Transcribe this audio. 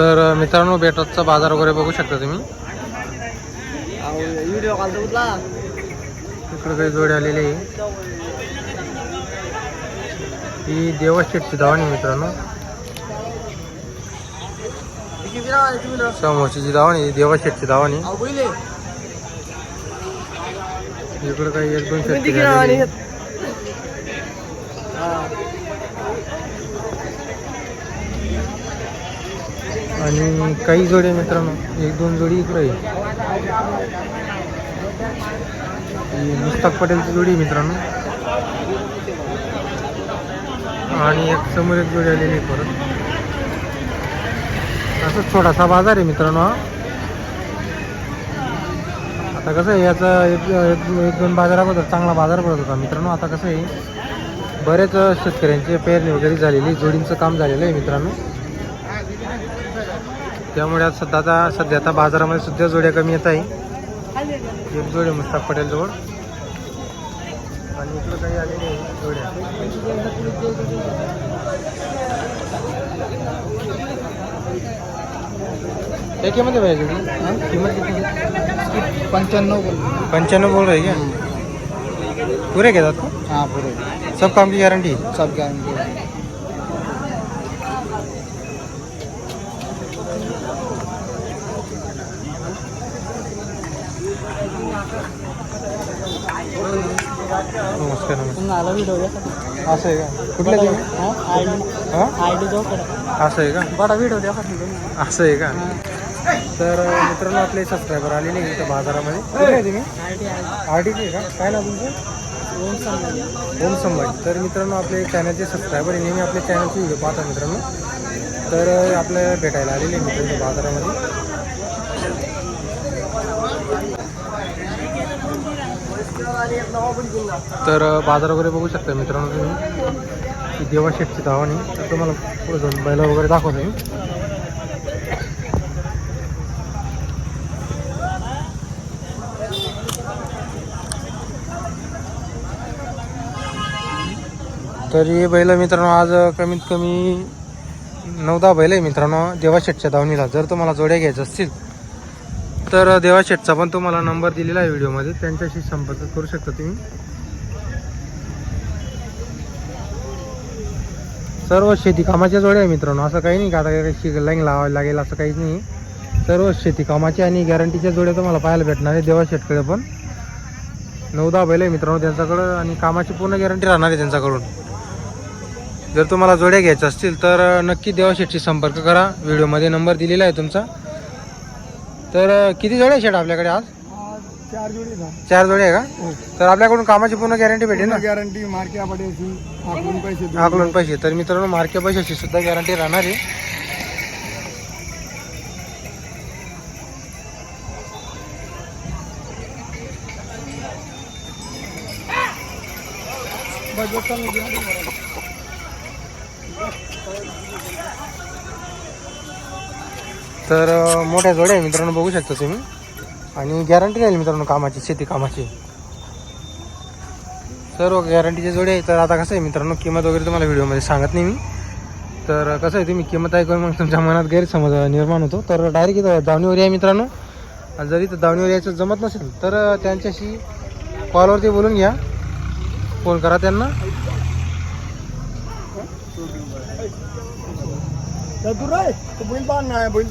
तर मित्रांनो बेटाचा बाजार वगैरे बघू शकता तुम्ही. इकडे काही जोडी आलेली आहे. ही देवस्थेटची धावणी मित्रांनो. समोरची जी धावणी देवस्थेटची देवाशेटची धावणी इकडे काही एक दोन शेतकरी आलेले आहे. आणि काही जोडी मित्रांनो एक दोन जोडी इकडे मुस्ताक पटेलची जोडी आहे मित्रांनो. आणि एक समोर एक जोडी आलेली आहे परत. असंच छोटासा बाजार आहे मित्रांनो हा. आता कसं आहे याचा एक एक एक दोन बाजाराबद्दल चांगला बाजार पडत होता मित्रांनो. आता कसं आहे बरेच शेतकऱ्यांची पेरणी वगैरे झालेली जोडींचं काम झालेलं आहे मित्रांनो. त्यामुळे आज सध्या आता सध्या आता बाजारामध्ये सुद्धा जोड्या कमी येत आहे. एक जोडी मुस्ताक पटेल जवळ. आणि इकडं काही आलेले आहे जोड्या. काय किंमत आहे पाहिजे किंमत किती पंच्याण्णव पंच्याण्णव बोल रही क्या? पूरे घेतात का? हाँ पूरे. सब काम की गारंटी सब गारंटी नमस्कार नमस्कार. व्हिडिओ असं आहे का? कुठल्या तुम्ही आय डी हां? आय डी जो असं आहे का? बडा व्हिडिओ द्या असं आहे का? तर मित्रांनो आपले सबस्क्रायबर आलेले आहे इथं बाजारामध्ये. कुठे आहे तुम्ही? आर टी आहे. का? काय नाव तुमचं? ओम संभाजी. ओम संभाजी. तर मित्रांनो आपले चॅनलचे सबस्क्रायबर नेहमी आपल्या चॅनलचे व्हिडिओ पाहता मित्रांनो. तर आपल्याला भेटायला आलेले आहे मित्रांनो बाजारामध्ये. तर बाजार वगैरे बघू शकता मित्रांनो तुम्ही. देवा शेटची धावानी तर तुम्हाला पुढे जाऊन बैला वगैरे दाखवतो तरी तर हे मित्रांनो आज कमीत कमी नऊ दहा बैल आहे मित्रांनो. देवाशेठच्या धावणीला जर तुम्हाला जोड्या घ्यायच्या असतील तर देवाशेठचा पण तुम्हाला नंबर दिलेला आहे व्हिडिओमध्ये. त्यांच्याशी संपर्क करू शकता तुम्ही. सर्व शेती कामाच्या जोड्या आहे मित्रांनो. असं काही नाही का आता काही शिक लाईन लावायला लागेल असं काहीच नाही. सर्व शेती कामाच्या आणि गॅरंटीच्या जोड्या तुम्हाला पाहायला भेटणार आहे देवाशेठकडे पण. नऊ दहा बैल आहे मित्रांनो त्यांच्याकडं आणि कामाची पूर्ण गॅरंटी राहणार आहे त्यांच्याकडून. जर तुम्हाला जोड्या घ्यायच्या असतील तर नक्की देवा शेटशी संपर्क करा. व्हिडिओमध्ये नंबर दिलेला आहे तुमचा. तर किती जोड्या शेट आपल्याकडे आज? चार जोडी चार जोड्या आहे का? तर आपल्याकडून कामाची पूर्ण गॅरंटी भेटेल ना? गॅरंटी आकडून पैसे आकलून पैसे. तर मित्रांनो मार्के पैशाची सुद्धा गॅरंटी राहणार आहे. तर मोठ्या जोड्या आहे मित्रांनो बघू शकता तुम्ही. आणि गॅरंटी राहील मित्रांनो कामाची शेती कामाची. सर्व गॅरंटीचे जोडे आहे तर आता कसं आहे मित्रांनो किंमत वगैरे तुम्हाला व्हिडिओमध्ये सांगत नाही मी. तर कसं आहे तुम्ही किंमत ऐकून मग तुमच्या मनात गैरसमज निर्माण होतो. तर डायरेक्ट इथं दावणीवर या मित्रांनो. जरी तर दावणीवर यायचं जमत नसेल तर त्यांच्याशी कॉलवरती बोलून घ्या. फोन करा त्यांना. बैल पाहणार बैल